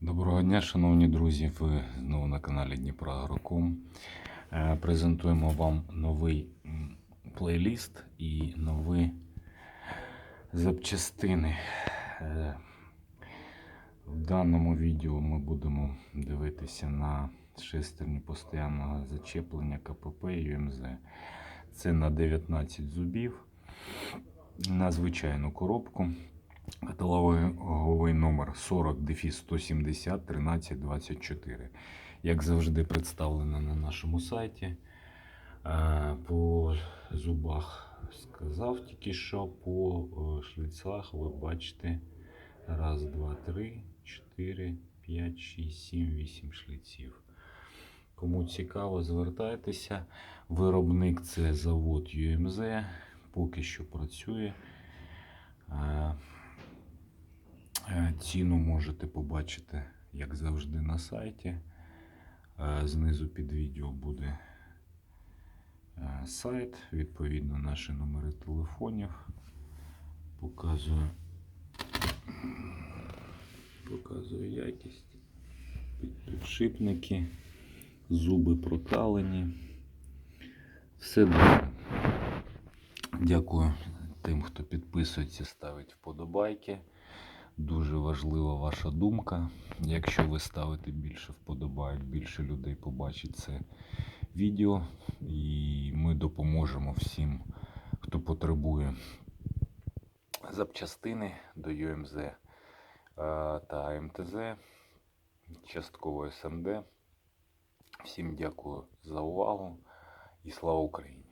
Доброго дня, шановні друзі. Ви знову на каналі Дніпро Агроком. Е, Презентуємо вам новий плейліст і нові запчастини. Е, В даному відео ми будемо дивитися на шестерні постійного зачеплення КПП і ЮМЗ. Це на 19 зубів, на звичайну коробку. Каталоговий номер 40 дефіс 170 13 24. Як завжди, представлено на нашому сайті. Е, По зубах сказав тільки що, по е, шліцах ви бачите раз, два, три, чотири, п'ять, шість, сім, вісім шліців. Кому цікаво, звертайтеся. Виробник це завод ЮМЗ. Поки що працює. Ціну можете побачити, як завжди, на сайті. Е, Знизу під відео буде е, сайт, відповідно, наші номери телефонів. Показую, показую якість. Підшипники, зуби проталені. Все добре. Дякую тим, хто підписується, ставить вподобайки. Дуже важлива ваша думка. Якщо ви ставите більше вподобайок, більше людей побачить це відео. І ми допоможемо всім, хто потребує запчастини до ЮМЗ е, та МТЗ, частково СМД. Всім дякую за увагу і слава Україні!